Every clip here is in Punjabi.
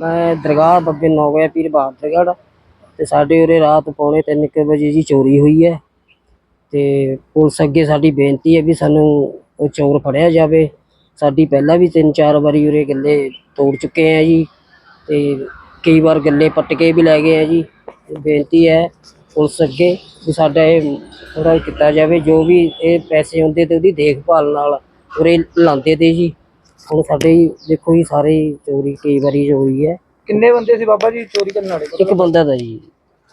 ਮੈਂ ਦਰਗਾਹ ਬੱਬੇ ਨੌਗਿਆ ਪੀਰ ਬਹਾਦਰਗੜ੍ਹ ਤੇ ਸਾਡੇ ਉਰੇ ਰਾਤ ਪੌਣੇ 3 ਵਜੇ ਜੀ ਚੋਰੀ ਹੋਈ ਹੈ ਤੇ ਪੁਲਿਸ ਅੱਗੇ ਸਾਡੀ ਬੇਨਤੀ ਹੈ ਵੀ ਸਾਨੂੰ ਉਹ ਚੋਰ ਫੜਿਆ ਜਾਵੇ। ਸਾਡੀ ਪਹਿਲਾਂ ਵੀ ਤਿੰਨ ਚਾਰ ਵਾਰੀ ਉਰੇ ਗੱਲੇ ਤੋੜ ਚੁੱਕੇ ਆ ਜੀ ਤੇ ਕਈ ਵਾਰ ਗੱਲੇ ਪੱਟ ਕੇ ਵੀ ਲੈ ਗਏ ਆ ਜੀ। ਬੇਨਤੀ ਹੈ ਪੁਲਿਸ ਅੱਗੇ ਵੀ ਸਾਡਾ ਇਹ ਥੋੜਾ ਕੀਤਾ ਜਾਵੇ, ਜੋ ਵੀ ਇਹ ਪੈਸੇ ਹੁੰਦੇ ਤੇ ਉਹਦੀ ਦੇਖਭਾਲ ਨਾਲ ਉਰੇ ਲਾਉਂਦੇ ਤੇ ਜੀ। ਹੁਣ ਸਾਡੇ ਹੀ ਦੇਖੋ ਜੀ ਸਾਰੇ ਹੀ ਚੋਰੀ ਕਈ ਵਾਰੀ ਚੋਰੀ ਹੈ। ਕਿੰਨੇ ਬੰਦੇ ਸੀ ਬਾਬਾ ਜੀ ਚੋਰੀ ਕਰਨ ਵਾਲੇ? ਇੱਕ ਬੰਦਾ ਦਾ ਜੀ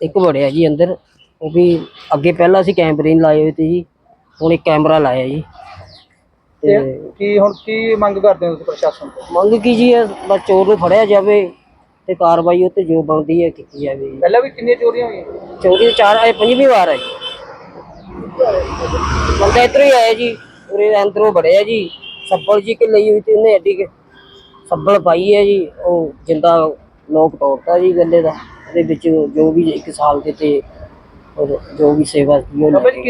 ਇੱਕ ਵੜਿਆ ਜੀ ਅੰਦਰ। ਉਹ ਵੀ ਅੱਗੇ ਪਹਿਲਾਂ ਅਸੀਂ ਕੈਮਰੇ ਨਹੀਂ ਲਾਏ ਹੋਏ ਤੇ ਜੀ ਹੁਣ ਇੱਕ ਕੈਮਰਾ ਲਾਇਆ ਜੀ। ਤੇ ਕੀ ਹੁਣ ਕੀ ਮੰਗ ਕਰਦੇ ਹੋ ਤੁਸੀਂ ਪ੍ਰਸ਼ਾਸਨ ਤੋਂ? ਮੰਗ ਕੀ ਜੀ ਹੈ ਬਸ ਚੋਰ ਨੂੰ ਫੜਿਆ ਜਾਵੇ ਤੇ ਕਾਰਵਾਈ ਉੱਤੇ ਜੋ ਬਣਦੀ ਹੈ ਕੀਤੀ ਜਾਵੇ ਜੀ। ਪਹਿਲਾਂ ਵੀ ਕਿੰਨੀਆਂ ਚੋਰੀਆਂ ਹੋਈਆਂ? ਚੋਰੀ ਤਾਂ ਚਾਰ ਆਏ ਪੰਜਵੀਂ ਵਾਰ ਹੈ ਜੀ। ਬੰਦਾ ਇੱਧਰੋਂ ਹੀ ਆਇਆ ਜੀ ਉਰੇ ਅੰਦਰੋਂ ਵੜਿਆ ਜੀ। ਸੱਬਲ ਜੀ ਕਿ ਲਈ ਹੋਈ ਤੇ ਉਹਨੇ ਐਡੀ ਕਿ ਸੱਬਲ ਪਾਈ ਹੈ ਜੀ, ਉਹ ਜਿੰਦਾ ਲੋਕ ਤੋੜਤਾ ਜੀ ਗੱਲੇ ਦਾ, ਉਹਦੇ ਵਿੱਚ ਜੋ ਵੀ ਇੱਕ ਸਾਲ ਦੇ ਤੇ ਉਹ ਜੋ ਵੀ ਸੇਵਾ ਸੀ ਉਹ ਲੈ ਕੇ